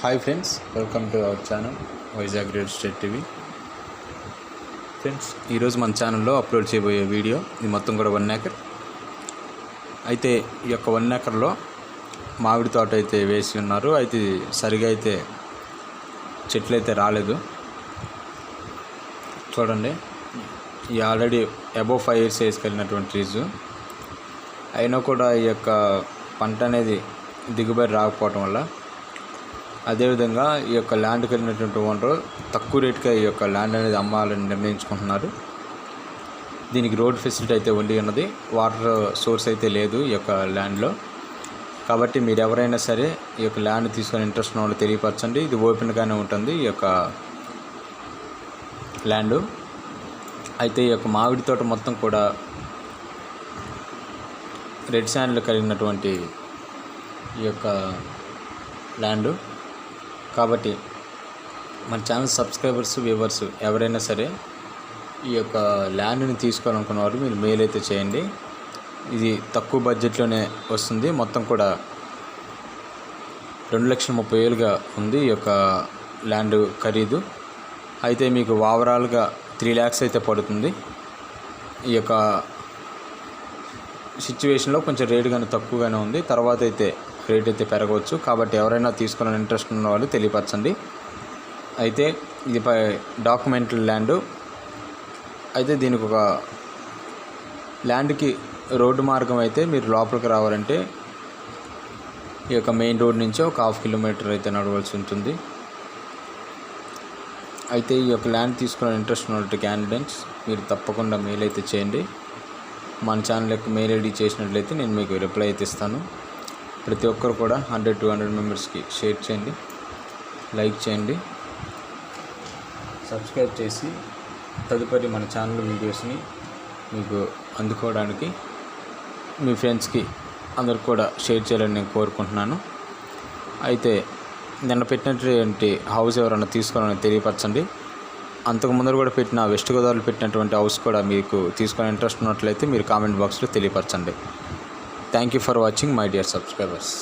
Hi friends welcome to our channel Vizag real estate TV friends ఈరోజు మన ఛానల్లో upload చేయబోయే వీడియో ఇది మొత్తం కూడా వన్ ఏకర్ అయితే ఈ యొక్క వన్ ఏకర్లో మామిడి తోట అయితే వేసి ఉన్నారు. అయితే సరిగా అయితే చెట్లు అయితే రాలేదు. చూడండి ఈ ఆల్రెడీ అబోవ్ ఫైవ్ ఇయర్స్ వేసుకెళ్ళినటువంటి ట్రీస్ అయినా కూడా ఈ యొక్క పంట అనేది దిగుబడి రాకపోవటం వల్ల అదేవిధంగా ఈ యొక్క ల్యాండ్కి వెళ్ళినటువంటి ఓనరు తక్కువ రేటుకే ఈ యొక్క ల్యాండ్ అనేది అమ్మాలని నిర్ణయించుకుంటున్నారు. దీనికి రోడ్ ఫెసిలిటీ అయితే ఉండి ఉన్నది. వాటర్ సోర్స్ అయితే లేదు ఈ యొక్క ల్యాండ్లో కాబట్టి మీరు ఎవరైనా సరే ఈ యొక్క ల్యాండ్ తీసుకొని ఇంట్రెస్ట్ ఉన్న వాళ్ళు తెలియపరచండి. ఇది ఓపెన్గానే ఉంటుంది ఈ యొక్క ల్యాండ్ అయితే ఈ యొక్క మామిడి తోట మొత్తం కూడా రెడ్ శాండ్లు కలిగినటువంటి ఈ యొక్క ల్యాండ్ కాబట్టి మన ఛానల్ సబ్స్క్రైబర్స్ వ్యూవర్స్ ఎవరైనా సరే ఈ యొక్క ల్యాండ్ని తీసుకోవాలనుకున్న వారు మీరు మెయిల్ అయితే చేయండి. ఇది తక్కువ బడ్జెట్లోనే వస్తుంది. మొత్తం కూడా రెండు లక్షల ముప్పై వేలుగా ఉంది ఈ యొక్క ల్యాండ్ ఖరీదు. అయితే మీకు ఓవరాల్గా త్రీ ల్యాక్స్ అయితే పడుతుంది. ఈ యొక్క సిచ్యువేషన్లో కొంచెం రేటు కానీ తక్కువగానే ఉంది. తర్వాత అయితే రేట్ అయితే పెరగవచ్చు. కాబట్టి ఎవరైనా తీసుకోవాలని ఇంట్రెస్ట్ ఉన్న వాళ్ళు తెలియపరచండి. అయితే ఇది డాక్యుమెంట్ ల్యాండ్. అయితే దీనికి ఒక ల్యాండ్కి రోడ్డు మార్గం అయితే మీరు లోపలికి రావాలంటే ఈ యొక్క మెయిన్ రోడ్ నుంచి ఒక హాఫ్ కిలోమీటర్ అయితే నడవలసి ఉంటుంది. అయితే ఈ యొక్క ల్యాండ్ తీసుకున్న ఇంట్రెస్ట్ ఉన్నటువంటి క్యాండిడేట్స్ మీరు తప్పకుండా మెయిల్ అయితే చేయండి. మన ఛానల్కి మెయిల్ ఐడి చేసినట్లయితే నేను మీకు రిప్లై అయితే ఇస్తాను. ప్రతి ఒక్కరు కూడా హండ్రెడ్ టూ హండ్రెడ్ మెంబర్స్కి షేర్ చేయండి లైక్ చేయండి సబ్స్క్రైబ్ చేసి తదుపరి మన ఛానల్ వీడియోస్ని మీకు అందుకోవడానికి మీ ఫ్రెండ్స్కి అందరు కూడా షేర్ చేయాలని నేను కోరుకుంటున్నాను. అయితే నిన్న పెట్టినటువంటి హౌస్ ఎవరైనా తీసుకోవాలని తెలియపరచండి. అంతకు ముందర కూడా పెట్టిన వెస్ట్ గోదావరిలో పెట్టినటువంటి హౌస్ కూడా మీకు తీసుకునే ఇంట్రెస్ట్ ఉన్నట్లయితే మీరు కామెంట్ బాక్స్లో తెలియపరచండి. Thank you for watching my dear subscribers